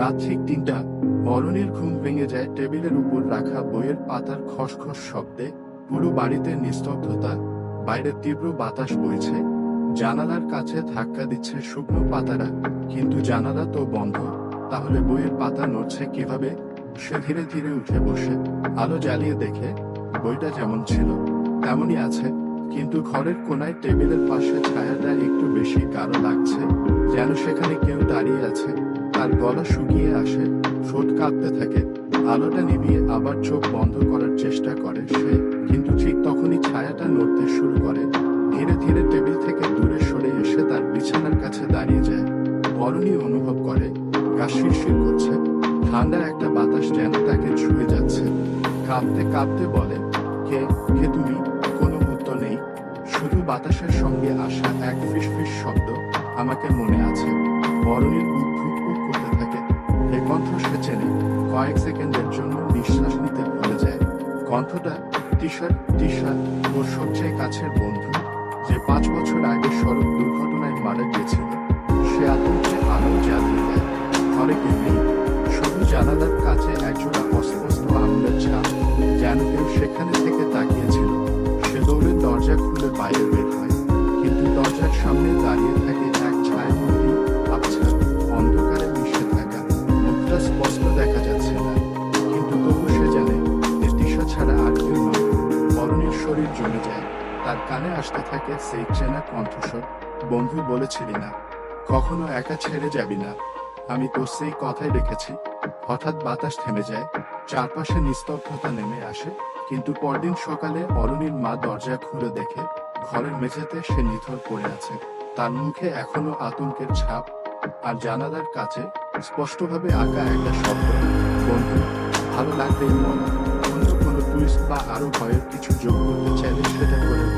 রাত ঠিক তিনটা। অরণির ঘুম ভেঙে যায় টেবিলের উপর রাখা বইয়ের পাতার খসখস শব্দে। পুরো বাড়িতে নিস্তব্ধতা। বাইরে তীব্র বাতাস বইছে। জানালার কাছে ধাক্কা দিচ্ছে শুকনো পাতারা। কিন্তু জানালা তো বন্ধ। তাহলে বইয়ের পাতা নড়ছে কীভাবে? সে ধীরে ধীরে উঠে বসে। আলো জ্বালিয়ে দেখে, বইটা যেমন ছিল, তেমনই আছে। কিন্তু ঘরের কোনায় টেবিলের পাশে ছায়াটা একটু বেশি গাঢ় লাগছে, যেন সেখানে কেউ দাঁড়িয়ে আছে। তার গলা শুকিয়ে আসে। ঠোঁট কাঁপতে থাকে। আলোটা নিভিয়ে আবার চোখ বন্ধ করার চেষ্টা করে সে। কিন্তু ঠিক তখনই ছায়াটা নড়তে শুরু করে। ধীরে ধীরে টেবিল থেকে দূরে সরে এসে তার বিছানার কাছে দাঁড়িয়ে যায়। বরণী অনুভব করে। গা শিরশির করছে। ঠান্ডা একটা বাতাস যেন তাকে ছুঁয়ে যাচ্ছে। কাঁপতে কাঁপতে বলে, কে? কে তুমি? কোনো উত্তর নেই। শুধু বাতাসের সঙ্গে আসা এক ফিসফিস শব্দ আমাকে মনে আছে। বরণীর কণ্ঠটা তিশার ও ওর সবচেয়ে কাছের বন্ধু যে পাঁচ বছর আগে সড়ক দুর্ঘটনায় মারা গিয়েছিল সে আতঙ্কে আলো জ্বালিয়ে দেয়। ঘরে কেউ শুধু জানালার কাছে একজোড়া অস্পষ্ট আঙুলের ছাপ যেন কেউ সেখানে থেকে তাকিয়েছিল। সে দৌড়ে দরজা খুলে বাইরে শরীর জমে যায়। তার কানে আসতে থাকে সেই চেনা কণ্ঠস্বর। বন্ধু বলেছিলি না, কখনো একা ছেড়ে যাবি না। আমি তো সেই কথাই রেখেছি হঠাৎ বাতাস থেমে যায়, চারপাশে নিস্তব্ধতা নেমে আসে। কিন্তু পরদিন সকালে অরুণীর মা দরজা খুলে দেখে, ঘরের মেঝেতে সে নিথর পড়ে আছে। তার মুখে এখনও আতঙ্কের ছাপ। আর জানালার কাছে স্পষ্টভাবে আঁকা একটা শব্দ, বন্ধু, ভালো লাগবেই বল টুইস্ট বা আরও ভয়ের কিছু যোগ করতে চাইলে সেটা করে